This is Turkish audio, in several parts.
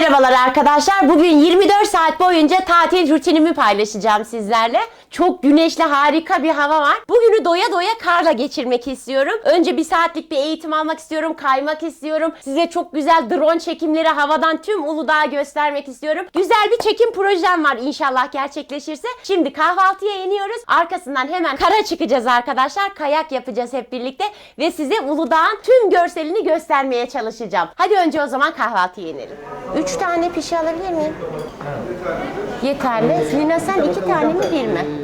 merhabalar arkadaşlar. Bugün 24 saat boyunca tatil rutinimi paylaşacağım sizlerle. Çok güneşli harika bir hava var. Bugünü doya doya karla geçirmek istiyorum. Önce bir saatlik bir eğitim almak istiyorum. Kaymak istiyorum. Size çok güzel drone çekimleri havadan tüm Uludağ'ı göstermek istiyorum. Güzel bir çekim projem var inşallah gerçekleşirse. Şimdi kahvaltıya iniyoruz. Arkasından hemen kara çıkacağız arkadaşlar. Kayak yapacağız hep birlikte. Ve size Uludağ'ın tüm görselini göstermeye çalışacağım. Hadi önce o zaman kahvaltıya inelim. 3 tane pişi alabilir miyim? Yeterli. Lina sen iki tane mi bir mi?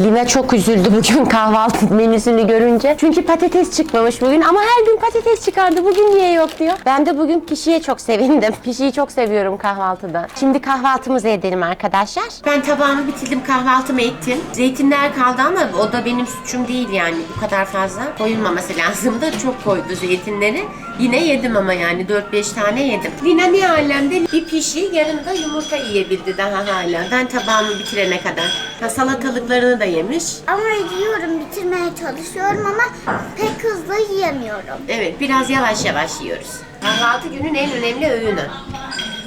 Lina çok üzüldü bugün kahvaltı menüsünü görünce. Çünkü patates çıkmamış bugün ama her gün patates çıkardı. Bugün niye yok diyor. Ben de bugün pişiye çok sevindim. Pişiyi çok seviyorum kahvaltıda. Şimdi kahvaltımızı edelim arkadaşlar. Ben tabağımı bitirdim, kahvaltımı ettim. Zeytinler kaldı ama o da benim suçum değil yani. Bu kadar fazla koyulmaması lazımdı. Çok koydu zeytinleri. Yine yedim ama yani 4-5 tane yedim. Lina ne alemde bir pişi yanında yumurta yiyebildi daha hala. Ben tabağımı bitirene kadar. Ha, salatalıklarını da yemiş. Ama yiyorum, bitirmeye çalışıyorum ama pek hızlı yiyemiyorum. Evet biraz yavaş yavaş yiyoruz. Kahvaltı günün en önemli öğünü.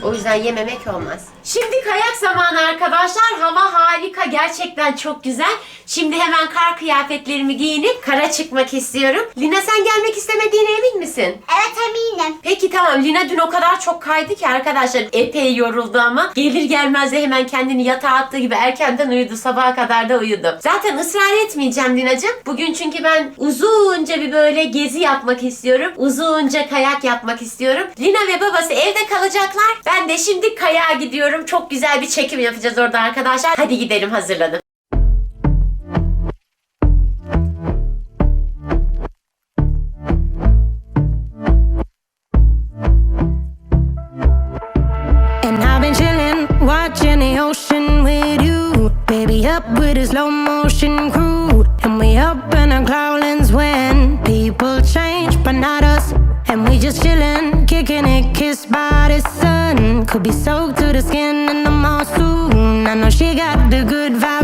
O yüzden yememek olmaz. Şimdi kayak zamanı arkadaşlar. Hava harika. Gerçekten çok güzel. Şimdi hemen kar kıyafetlerimi giyinip kara çıkmak istiyorum. Lina sen gelmek istemediğine emin misin? Evet eminim. Peki tamam Lina dün o kadar çok kaydı ki arkadaşlar epey yoruldu ama gelir gelmez de hemen kendini yatağa attığı gibi erkenden uyudu sabaha kadar da uyudu. Zaten ısrar etmeyeceğim Lina'cığım. Bugün çünkü ben uzunca bir böyle gezi yapmak istiyorum. Uzunca kayak yapmak istiyorum. Lina ve babası evde kalacaklar. Ben de şimdi kayağa gidiyorum. Çok güzel bir çekim yapacağız orada arkadaşlar. Hadi gidelim hazırlanın. Up with a slow motion crew. And we up in our clouds when people change, but not us. And we just chillin', kicking it, kissed by the sun. Could be soaked to the skin in the mall. I know she got the good vibes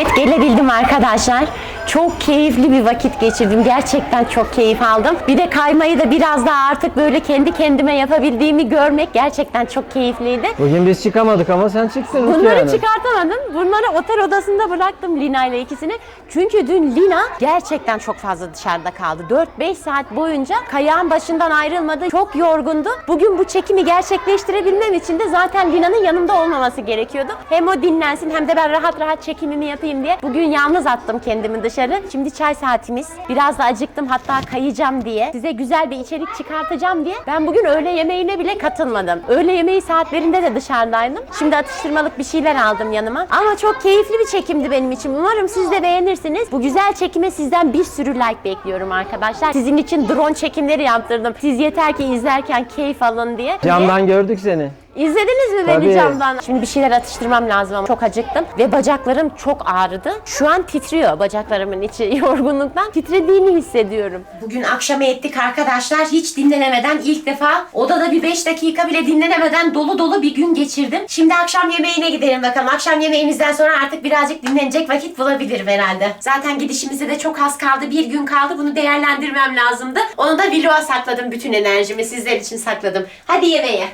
Evet gelebildim arkadaşlar. Çok keyifli bir vakit geçirdim. Gerçekten çok keyif aldım. Bir de kaymayı da biraz daha artık böyle kendi kendime yapabildiğimi görmek gerçekten çok keyifliydi. Bugün biz çıkamadık ama sen çıktın Bunları yani. çıkartamadım. Bunları otel odasında bıraktım Lina ile ikisini. Çünkü dün Lina gerçekten çok fazla dışarıda kaldı. 4-5 saat boyunca kayağın başından ayrılmadı. Çok yorgundu. Bugün bu çekimi gerçekleştirebilmem için de zaten Lina'nın yanımda olmaması gerekiyordu. Hem o dinlensin hem de ben rahat rahat çekimimi yapayım diye. Bugün yalnız attım kendimi dışarı. Şimdi çay saatimiz. Biraz da acıktım hatta kayacağım diye. Size güzel bir içerik çıkartacağım diye. Ben bugün öğle yemeğine bile katılmadım. Öğle yemeği saatlerinde de dışarıdaydım. Şimdi atıştırmalık bir şeyler aldım yanıma. Ama çok keyifli bir çekimdi benim için. Umarım siz de beğenirsiniz. Bu güzel çekime sizden bir sürü like bekliyorum arkadaşlar. Sizin için drone çekimleri yaptırdım. Siz yeter ki izlerken keyif alın diye. Camdan gördük seni. İzlediniz mi beni Tabii. camdan? Şimdi bir şeyler atıştırmam lazım ama çok acıktım. Ve bacaklarım çok ağrıdı. Şu an titriyor bacaklarımın içi yorgunluktan. Titrediğini hissediyorum. Bugün akşam ettik arkadaşlar. Hiç dinlenemeden ilk defa odada bir 5 dakika bile dinlenemeden dolu dolu bir gün geçirdim. Şimdi akşam yemeğine gidelim bakalım. Akşam yemeğimizden sonra artık birazcık dinlenecek vakit bulabilirim herhalde. Zaten gidişimize de çok az kaldı. Bir gün kaldı. Bunu değerlendirmem lazımdı. Onu da vloga sakladım. Bütün enerjimi sizler için sakladım. Hadi yemeğe.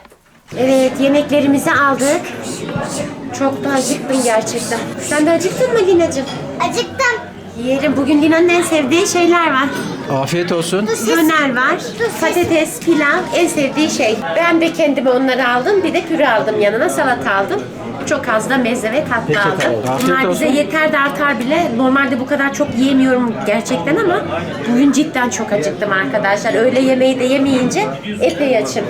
Evet yemeklerimizi aldık. Çok da acıktım gerçekten. Sen de acıktın mı Lina'cığım? Acıktım. Yerim. Bugün Lina'nın en sevdiği şeyler var. Afiyet olsun. Döner var, patates, pilav en sevdiği şey. Ben de kendime onları aldım. Bir de püre aldım yanına, salata aldım. Çok az da meze ve tatlı Peki, aldım. tamam. Afiyet Bunlar bize olsun. yeter de artar bile. Normalde bu kadar çok yiyemiyorum gerçekten ama bugün cidden çok acıktım arkadaşlar. Öğle yemeği de yemeyince epey açım.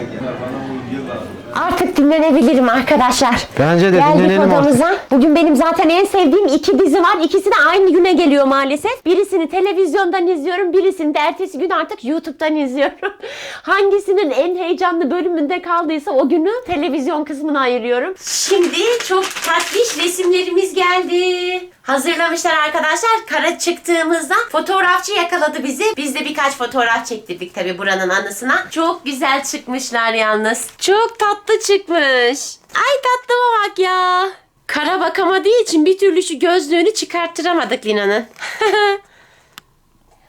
Artık dinlenebilirim arkadaşlar. Bence de Geldik dinlenelim artık. odamıza. Bugün benim zaten en sevdiğim iki dizi var. İkisi de aynı güne geliyor maalesef. Birisini televizyondan izliyorum. Birisini de ertesi gün artık YouTube'dan izliyorum. Hangisinin en heyecanlı bölümünde kaldıysa o günü televizyon kısmına ayırıyorum. Şimdi çok tatlış resimlerimiz geldi. Hazırlamışlar arkadaşlar. Kara çıktığımızda fotoğrafçı yakaladı bizi. Biz de birkaç fotoğraf çektirdik tabii buranın anısına. Çok güzel çıkmışlar yalnız. Çok tatlı çıkmış. Ay tatlıma bak ya. Kara bakamadığı için bir türlü şu gözlüğünü çıkarttıramadık Lina'nın.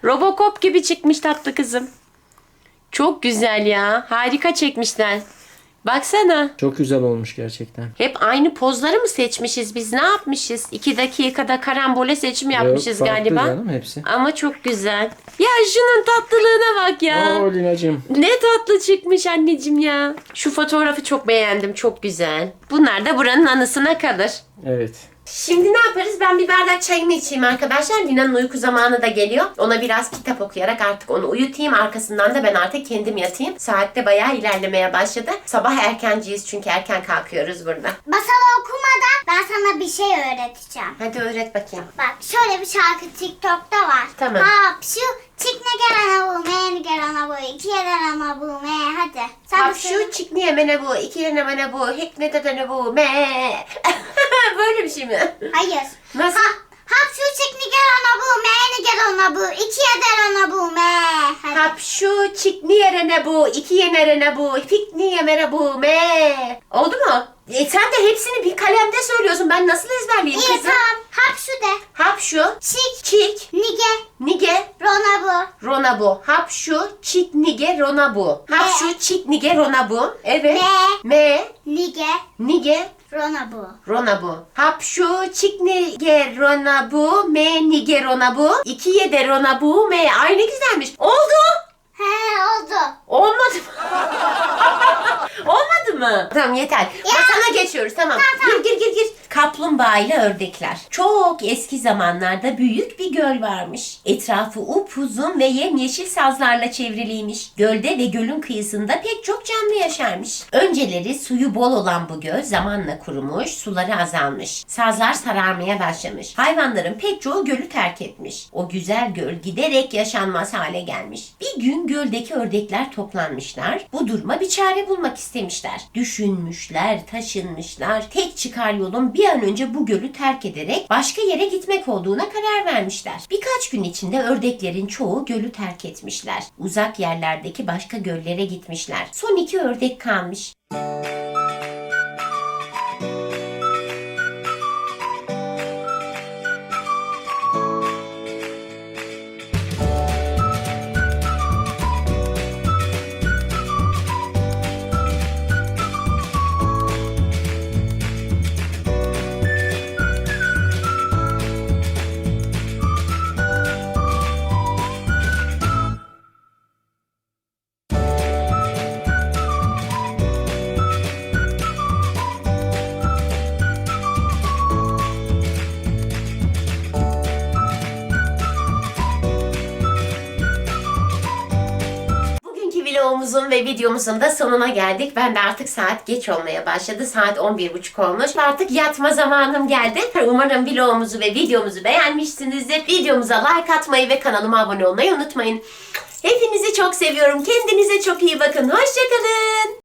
Robocop gibi çıkmış tatlı kızım. Çok güzel ya. Harika çekmişler. Baksana. Çok güzel olmuş gerçekten. Hep aynı pozları mı seçmişiz biz? Ne yapmışız? İki dakikada karambole seçim yapmışız Yok, galiba. canım hepsi. Ama çok güzel. Ya şunun tatlılığına bak ya. Oo Lina'cığım. Ne tatlı çıkmış anneciğim ya. Şu fotoğrafı çok beğendim. Çok güzel. Bunlar da buranın anısına kalır. Evet. Şimdi ne yaparız? Ben bir bardak çayımı içeyim arkadaşlar. Lina'nın uyku zamanı da geliyor. Ona biraz kitap okuyarak artık onu uyutayım. Arkasından da ben artık kendim yatayım. Saatte bayağı ilerlemeye başladı. Sabah erkenciyiz çünkü erken kalkıyoruz burada. Masal okumadan ben sana bir şey öğreteceğim. Hadi öğret bakayım. Bak şöyle bir şarkı TikTok'ta var. Tamam. Hap şu çık ne gel ana bu me ne gel ana bu iki yer ana bu me hadi. Sen de Hap söyle. şu çık niye mene bu, iki yerine mene bu, hek ne dedene bu, me. Böyle bir şey mi? Hayır. Nasıl? Ha, hap şu çık ne gel ana bu me ne gel ana bu iki yer ana bu me. Hadi. Hap şu çık niye ne bu, iki yerine ne bu, pik niye mene bu, me. Oldu mu? E sen de hepsini bir kalemde söylüyorsun. Ben nasıl ezberleyeyim İyi kızım? tamam. Hap şu de. Hap şu, Çık. çik, Nige. nige, Rona bu. rona bu. Hap şu, çik, nige, rona bu. Hap Me. şu, çik, nige, rona bu. Evet. Me. Me, Nige. nige, Rona bu. Rona bu. Hap şu çik nige rona bu. Me nige rona bu. İkiye de rona bu. Me. Ay ne güzelmiş. Oldu. He oldu. Olmadı mı? Olmadı mı? Tamam yeter. Masana geçiyoruz tamam. Gir gir gir gir. Kaplumbağa ile ördekler. Çok eski zamanlarda büyük bir göl varmış. Etrafı upuzun ve yemyeşil sazlarla çevriliymiş. Gölde ve gölün kıyısında pek çok canlı yaşarmış. Önceleri suyu bol olan bu göl zamanla kurumuş, suları azalmış. Sazlar sararmaya başlamış. Hayvanların pek çoğu gölü terk etmiş. O güzel göl giderek yaşanmaz hale gelmiş. Bir gün göldeki ördekler toplanmışlar. Bu duruma bir çare bulmak istemişler. Düşünmüşler, taşınmışlar. Tek çıkar yolun bir an önce bu gölü terk ederek başka yere gitmek olduğuna karar vermişler. Birkaç gün içinde ördeklerin çoğu gölü terk etmişler. Uzak yerlerdeki başka göllere gitmişler. Son iki ördek kalmış. Vlogumuzun ve videomuzun da sonuna geldik. Ben de artık saat geç olmaya başladı. Saat 11.30 olmuş. Artık yatma zamanım geldi. Umarım vlogumuzu ve videomuzu beğenmişsinizdir. Videomuza like atmayı ve kanalıma abone olmayı unutmayın. Hepinizi çok seviyorum. Kendinize çok iyi bakın. Hoşçakalın.